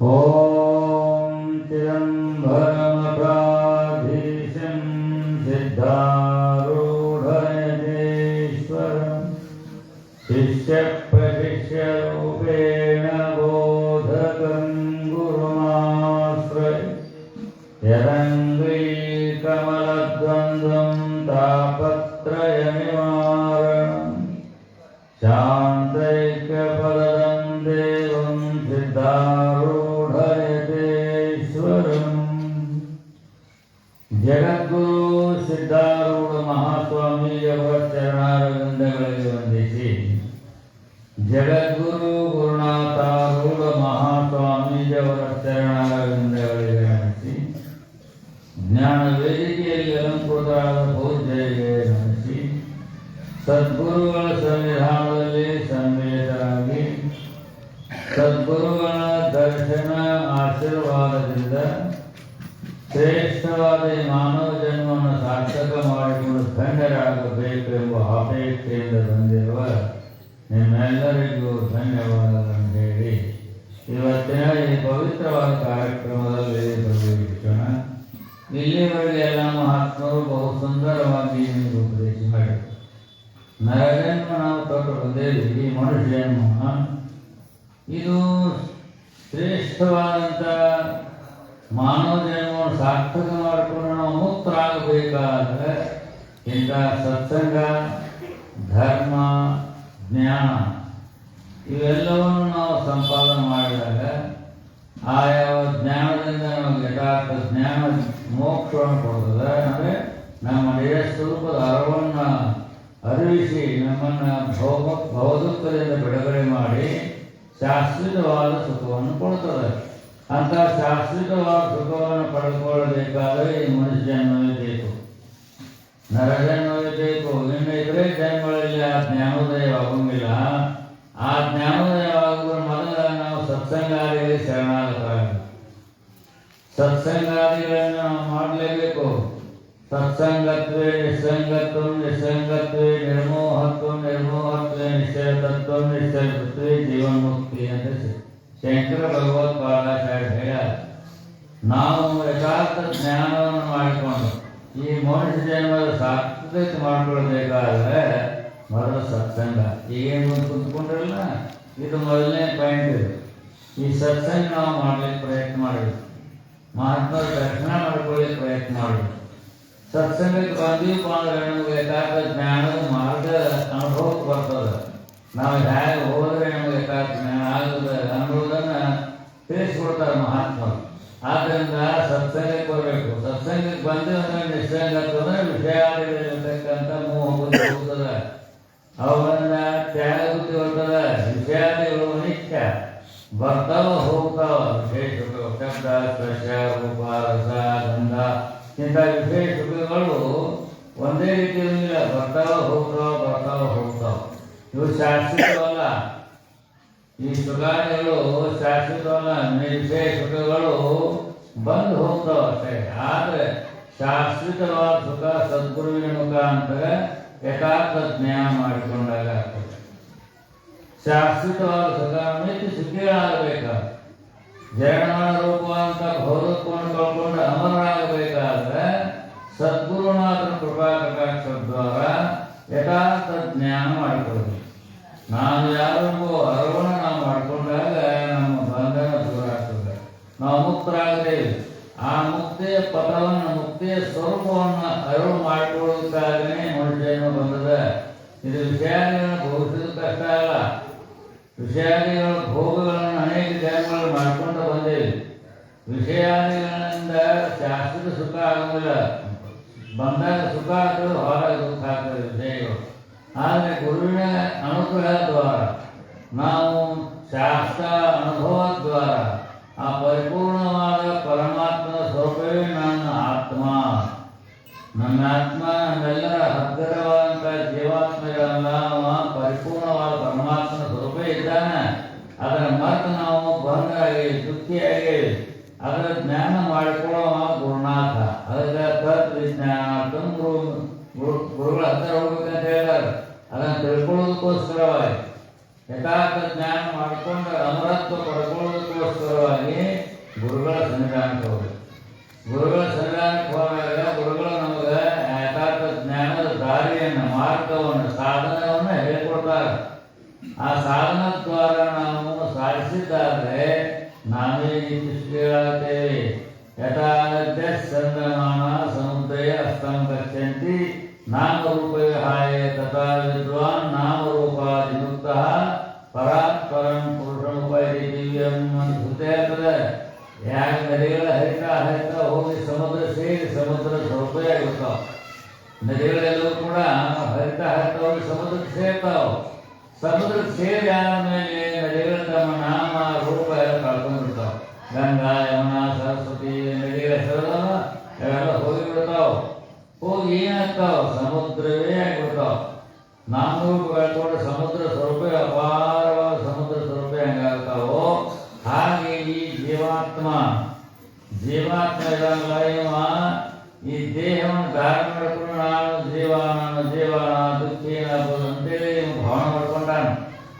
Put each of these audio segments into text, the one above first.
哦。ದರ್ಶನ ಆಶೀರ್ವಾದದಿಂದ ಶ್ರೇಷ್ಠವಾದ ಈ ಮಾನವ ಜನ್ಮವನ್ನು ಸಾರ್ಥಕ ಮಾಡಿಕೊಂಡು ಧನ್ಯರಾಗಬೇಕೆಂಬ ಅಪೇಕ್ಷೆಯಿಂದ ಬಂದಿರುವ ನಿಮ್ಮೆಲ್ಲರಿಗೂ ಧನ್ಯವಾದಗಳನ್ನು ಹೇಳಿ, ಇವತ್ತಿನ ಈ ಪವಿತ್ರವಾದ ಕಾರ್ಯಕ್ರಮದಲ್ಲಿ ಭಾಗವಹಿಸೋಣ ಇಲ್ಲಿವರೆಗೆ ಎಲ್ಲ ಮಹಾತ್ಮರು ಬಹು ಸುಂದರವಾಗಿ ನಿಮಗೆ ಉಪದೇಶ ಮಾಡಿದರು ನರಜನ್ಮ ನಾವು ತೊಟ್ಟು ಬಂದೇವಿ, ಈ ಮನುಷ್ಯ ಇದು ಶ್ರೇಷ್ಠವಾದಂಥ ಮಾನವ ಜನ್ಮವನ್ನು ಸಾರ್ಥಕ ಮಾಡಿಕೊಂಡು ನಾವು ಮುಕ್ತರಾಗಬೇಕಾದ್ರೆ ಇಂಥ ಸತ್ಸಂಗ, ಧರ್ಮ, ಜ್ಞಾನ ಇವೆಲ್ಲವನ್ನು ನಾವು ಸಂಪಾದನೆ ಮಾಡಿದಾಗ ಆ ಜ್ಞಾನದಿಂದ ನಮಗೆ ಯಥಾರ್ಥ ಜ್ಞಾನ ಮೋಕ್ಷವನ್ನು ಕೊಡ್ತದೆ ಅಂದರೆ ನಮ್ಮ ನಿಜ ಸ್ವರೂಪದ ಅರವನ್ನು ಅರಿವಿಸಿ ನಮ್ಮನ್ನು ಭೌಮ ಭವದುಃಖದಿಂದ ಬಿಡುಗಡೆ ಮಾಡಿ ಶಾಶ್ವತವಾದ ಸುಖವನ್ನು ಕೊಡುತ್ತದೆ. ಅಂತ ಶಾಶ್ವತವಾದ ಸುಖವನ್ನು ಪಡೆದುಕೊಳ್ಳಬೇಕಾದರೆ ಈ ಮನುಷ್ಯ ಜನ್ಮವೇ ಬೇಕು. ನರಜನ್ಮವೇ ಬೇಕು. ಇನ್ನು ಇತರೆ ಜನ್ಮಗಳಲ್ಲಿ ಆ ಜ್ಞಾನೋದಯ ಆಗೋಂಗಿಲ್ಲ. ಆ ಜ್ಞಾನೋದಯವಾಗುವ ಮೊದಲ ನಾವು ಸತ್ಸಂಗಾದಿಗಳಿಗೆ ಶರಣಾಗತರಾಗ. ಸತ್ಸಂಗಾದಿಗಳನ್ನು ನಾವು ಮಾಡಲೇಬೇಕು. ಸತ್ಸಂಗತ್ವೇ ನಿಸ್ಸಂಗತ್ವ, ನಿಸ್ಸಂಗತ್ವೇ ನಿರ್ಮೋಹತ್ವ, ನಿರ್ಮೋಹತ್ವೇ ನಿಶ್ಚಯತತ್ವ ನಿಶ್ಚಯ ಜೀವನ್ಮುಕ್ತಿ ಅಂತ ಶಂಕರ ಭಗವತ್ಪಾದಾಚಾರ್ಯ ಹೇಳ ನಾವು ಯಥಾರ್ಥ ಜ್ಞಾನವನ್ನು ಮಾಡಿಕೊಂಡು, ಈ ಮನುಷ್ಯ ಜನ್ಮದ ಸಾತ್ವಿಕ ಮಾಡ್ಕೊಳ್ಬೇಕಾದ್ರೆ ಮೊದಲು ಸತ್ಸಂಗ. ಈಗೇನು ಕುಂತ್ಕೊಂಡ್ರಲ್ಲ, ಇದು ಮೊದಲನೇ ಪಾಯಿಂಟ್ ಈ ಸತ್ಸಂಗ ನಾವು ಮಾಡ್ಲಿಕ್ಕೆ ಪ್ರಯತ್ನ ಮಾಡಬೇಕು ಮಹಾತ್ಮರ ದರ್ಶನ ಮಾಡ್ಕೊಳ್ಳಿಕ್ಕೆ ಪ್ರಯತ್ನ ಮಾಡಬೇಕು ಸತ್ಸಂಗಕ್ಕೆ ಬಂದೀವಪ್ಪ ಅಂದ್ರೆ ನಮಗೆ ಬೇಕಾದ ಜ್ಞಾನದ ಮಾರ್ಗ ಅನುಭವಕ್ಕೆ ಬರ್ತದೆ. ನಾವು ಹೇಗೆ ಹೋದ್ರೆ ನಮಗೆ ಆಗದ ಅನ್ನೋದನ್ನ ತಿಳಿಸ್ಕೊಡ್ತಾರೆ ಮಹಾತ್ಮರು. ಆದ್ದರಿಂದ ಸತ್ಸಂಗಕ್ಕೆ ಬರಬೇಕು ಸತ್ಸಂಗಕ್ಕೆ ಬಂದು ಅಂದ್ರೆ ನಿಶ್ಚಯ ಆಗ್ತದೆ ವಿಷಯಾದಿಗಳಿರ್ತಕ್ಕಂಥ ಮೋಹ ಹೋಗ್ತದೆ ಅವನ್ನ ತ್ಯಾಗ ಬುದ್ಧಿ ಬರ್ತದೆ. ವಿಷಯಾದಿಗಳು ನಿತ್ಯ ಬರ್ತಾವ ಹೋಗ್ತಾವ. ವಿಶೇಷ ಶಬ್ದ, ಸ್ಪರ್ಶ ರೂಪ ರಸ, ಗಂಧ, ಇಂಥ ವಿಶೇಷ ಸುಖಗಳು ಒಂದೇ ರೀತಿಯಲ್ಲಿ ಬರ್ತಾವ ಹೋಗ್ತಾವ ಬರ್ತಾವ ಹೋಗ್ತಾವ. ಇವು ಶಾಶ್ವತವಲ್ಲ. ಈ ಸುಖಾದಿಗಳು ಶಾಶ್ವತವಲ್ಲ ವಿಶೇಷ ಸುಖಗಳು ಬಂದು ಹೋಗ್ತಾವ ಅಷ್ಟೇ ಆದರೆ ಶಾಶ್ವತವಾದ ಸುಖ ಸದ್ಗುರುವಿನ ಮುಖಾಂತರ ಯಥಾರ್ಥ ಜ್ಞಾನ ಮಾಡಿಕೊಂಡಾಗ ಆಗ್ತದೆ. ಶಾಶ್ವತವಾದ ಸುಖ ಮಿತಿ ಸುಖಿಗಳಾಗಬೇಕು ಜಯಮಾನ ರೂಪವಂತ ಭೌರತ್ವವನ್ನು ಕಳ್ಕೊಂಡು ಅಮರರಾಗಬೇಕಾದ್ರೆ ಸದ್ಗುರುನಾಥನ ಕೃಪಾ ಕಟಾಕ್ಷದ್ವಾರ ಯಥಾರ್ಥ ಜ್ಞಾನ ಮಾಡಿಕೊಳ್ಬೇಕು. ನಾವು ಯಾರಿಗೂ ಅರಿವನ್ನ ನಾವು ಮಾಡಿಕೊಂಡಾಗ ನಮ್ಮ ಬಂಧನ ದೂರ ಆಗ್ತದೆ ನಾವು ಮುಕ್ತರಾಗದೇವೆ ಆ ಮುಕ್ತಿಯ ಪದವನ್ನು ಮುಕ್ತಿಯ ಸ್ವರೂಪವನ್ನು ಅರಿವು ಮಾಡಿಕೊಳ್ಳೋದಕ್ಕಾಗನೇ ಮನುಷ್ಯನ ಬಂದದ. ಇದು ವಿಷಯಾದಿಗಳನ್ನು ಭೋಗಿಸಲು ಕಷ್ಟ ಅಲ್ಲ. ವಿಷಯಾದಿಗಳ ಭೋಗಗಳನ್ನು ಅನೇಕ ಜನ್ಮಗಳು ಮಾಡಿಕೊಂಡು ಬಂದೇವೆ. ವಿಷಯಾದಿಗಳಿಂದ ಶಾಶ್ವತ ಸುಖ ಆಗುವುದಿಲ್ಲ. ಬಂದಾಗ ಸುಖ ಆಗ್ತದೆ ಹೊರಗೆ ದುಃಖ ಆಗ್ತದೆ ವಿಷಯಗಳು. ಆದರೆ ಗುರುವಿನ ಅನುಗ್ರಹ ದ್ವಾರ, ನಾವು ಶಾಸ್ತ್ರ, ಅನುಭವ ದ್ವಾರ ಆ ಪರಿಪೂರ್ಣವಾದ ಪರಮಾತ್ಮನ ಸ್ವರೂಪವೇ ನನ್ನ ಆತ್ಮ ನನ್ನ ಆತ್ಮ ನಮ್ಮೆಲ್ಲರ ಹತ್ತಿರವಾದಂಥ ಜೀವಾತ್ಮಗಳಲ್ಲ ಅವ ಪರಿಪೂರ್ಣವಾದ ಪರಮಾತ್ಮನ ಸ್ವರೂಪ ಇದ್ದಾನೆ ಅದರ ಮರೆತು ನಾವು ಬಂದಾಗಿ ದುಃಖಿಯಾಗಿ ಅದರ ಜ್ಞಾನ ಮಾಡಿಕೊಳ್ಳುವ ಗುರುನಾಥ ಅದಕ್ಕೆ ತತ್ ವಿಜ್ಞಾನ ಗುರು ಗುರು ಗುರುಗಳ ಹತ್ತಿರ ಹೋಗ್ಬೇಕಂತ ಹೇಳ್ತಾರೆ ಅದನ್ನು ತಿಳ್ಕೊಳ್ಳೋದಕ್ಕೋಸ್ಕರವಾಗಿ ಯಥಾರ್ಥ ಜ್ಞಾನ ಮಾಡಿಕೊಂಡು ಅಮರತ್ವ ಪಡ್ಕೊಳ್ಳೋದಕ್ಕೋಸ್ಕರವಾಗಿ ಗುರುಗಳ ಸನ್ನಿಧಾನಕ್ಕೆ ಹೋಗಿ ಗುರುಗಳ ಸನ್ನಿಧಾನಕ್ಕೆ ಹೋದಾಗ ಗುರುಗಳು ನಮಗೆ ಯಥಾರ್ಥ ಜ್ಞಾನದ ದಾರಿಯನ್ನು, ಮಾರ್ಗವನ್ನು, ಸಾಧನವನ್ನು ಹೇಳ್ಕೊಡ್ತಾರೆ. ಆ ಸಾಧನ ದ್ವಾರ ನಾವು ಸಾಧಿಸಿದ್ದಾದರೆ ನಾವೇ ಕೇಳುತ್ತೇವೆ ಯಥಾಧ್ಯ ಸಂದಮಾನ ಸಮುದಯ ಹಸ್ತಂ ಗಚ್ಚಂತಿ ನಾಮರೂಪ ಹರಿತಾ ಹೋಗಿ ಸಮುದ್ರ ಸೇರಿ ಸಮುದ್ರ ಸ್ವರೂಪಯಾಗಿರ್ತಾವ ನದಿಗಳೆಲ್ಲವೂ ಕೂಡ ಹರಿತಾ ಹರಿತಾ ಹೋಗಿ ಸಮುದ್ರಕ್ಕೆ ಸೇರ್ತಾವ. ಸಮುದ್ರಕ್ಕೆ ಸೇರಿ ಆದ್ಮೇಲೆ ನದಿಗಳು ತಮ್ಮ ನಾಮ, ರೂಪ ಎಲ್ಲ ಕಳ್ಕೊಂಡಿರ್ತಾವ ಗಂಗಾ, ಯಮುನಾ, ಸರಸ್ವತಿ, ನದಿಗಳ ಹೆಸರಲ್ಲ ಹೋಗಿ ಬಿಡ್ತಾವ ಹೋಗಿ ಏನಾಗ್ತಾವ? ಸಮುದ್ರವೇ ಆಗಿಬಿಡ್ತಾವ. ಸಮುದ್ರ ಸ್ವರೂಪ ಅಪಾರವಾದ ಜೀವಾತ್ಮ ಇರಂಗಿಲ್ಲ ಇವ ಈ ದೇಹವನ್ನು ಧಾರಣೆ ಮಾಡ್ಕೊಂಡು ನಾನು ಜೀವ ನಾನು ಜೀವ ನಾನು ದುಃಖಿ ಆಗ್ಬೋದು ಅಂತೇಳಿ ಇವ ಭಾವನೆ ಮಾಡ್ಕೊಂಡಾನ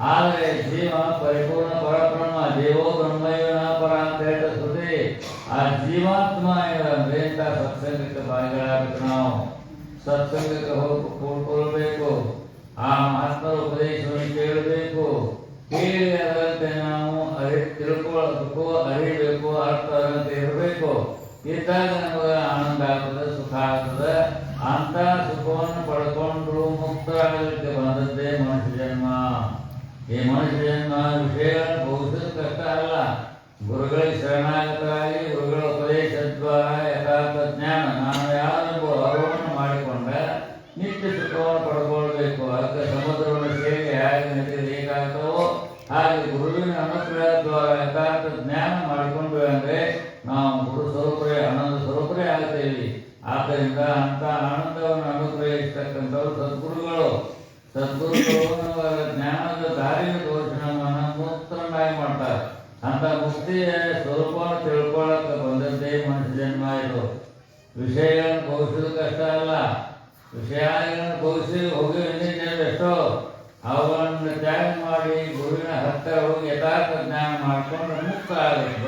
ಆದರೆ ಜೀವ ಪರಿಪೂರ್ಣ ಪರಬ್ರಹ್ಮ ದೇವೋ ಬ್ರಹ್ಮಯ್ಯನ ಪರ ಅಂತ ಹೇಳ್ತಾ ಶ್ರುತಿ ಆ ಜೀವಾತ್ಮ ಏನಂದ್ರೆ ಇಂಥ ಸತ್ಸಂಗಕ್ಕೆ ಭಾಗಿಗಳಾಗಬೇಕು ನಾವು ಸತ್ಸಂಗಕ್ಕೆ ಹೋಗಿ ಕೂಡ್ಕೊಳ್ಬೇಕು ಆ ಮಹಾತ್ಮರ ಉಪದೇಶವನ್ನು ಕೇಳಬೇಕು ಕೇಳಿ ಅದರಂತೆ ನಾವು ಅರಿ, ತಿಳ್ಕೊಳ್ಬೇಕು, ಅರಿಬೇಕು ಅರ್ಥ ಅದರಂತೆ ಇರಬೇಕು. ಇದ್ದಾಗ ನಮಗೆ ಆನಂದ ಆಗ್ತದೆ, ಸುಖ ಆಗ್ತದೆ. ಅಂತ ಸುಖವನ್ನು ಪಡ್ಕೊಂಡು ಮುಕ್ತರಾಗಲಿಕ್ಕೆ ಬಂದದ್ದೇ ಮನುಷ್ಯ ಜನ್ಮ ಈ ಮನುಷ್ಯ ಜನ್ಮ ವಿಷಯ ಬಹುಶಃ ಕಷ್ಟ ಅಲ್ಲ. ಗುರುಗಳಿಗೆ ಶರಣಾಗತರಾಗಿ, ಗುರುಗಳ ಉಪದೇಶ ದ್ವಾರ ಯಥಾರ್ಥ ಜ್ಞಾನ. ನಾನು ಯಾವೆಂಬ ಅರಿವನ್ನು ಮಾಡಿಕೊಂಡ, ನಿತ್ಯ ಸದ್ಗುರುಗಳು ಸದ್ಗುರುಗಳು ಜ್ಞಾನದ ದಾರಿಯ ತೋರಿಸಿ ನಮ್ಮನ್ನು ಮುಕ್ತರನ್ನಾಗಿ ಮಾಡ್ತಾರೆ. ಅಂತ ಮುಕ್ತಿಯ ಸ್ವರೂಪವನ್ನು ತಿಳ್ಕೊಳ್ಳಕ್ಕೆ ಬಂದದ್ದೇ ಮನುಷ್ಯ ಜನ್ಮ ಇದು. ವಿಷಯಗಳನ್ನು ಬಹುಸೋದು ಕಷ್ಟ ಅಲ್ಲ. ವಿಷಯಗಳನ್ನು ಬಹುಸಿ ಹೋಗಿ ಹಿಂದಿನ ಎಷ್ಟೋ ಅವುಗಳನ್ನು ತ್ಯಾಗ ಮಾಡಿ ಗುರುವಿನ ಹತ್ತಿರ ಹೋಗಿ ಯಥಾರ್ಥ ಜ್ಞಾನ ಮಾಡಿಕೊಂಡು ಮುಕ್ತ ಆಗುತ್ತೆ.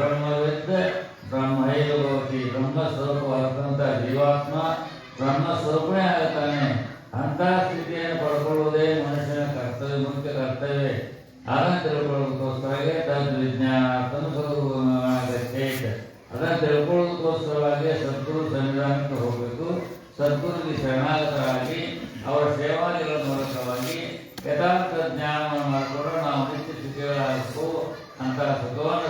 ಸದ್ಗುರುಗೆ ಶರಣಾಗತರಾಗಿ ಅವರ ಸೇವಾದಿಗಳ ಮೂಲಕವಾಗಿ ಯಥಾರ್ಥ ಜ್ಞಾನವನ್ನು ಮಾಡಿಕೊಂಡು ನಾವು ನಿತ್ಯ ಸುಖಿಗಳಾಗಬೇಕು ಅಂತಹ ಸುಖವನ್ನು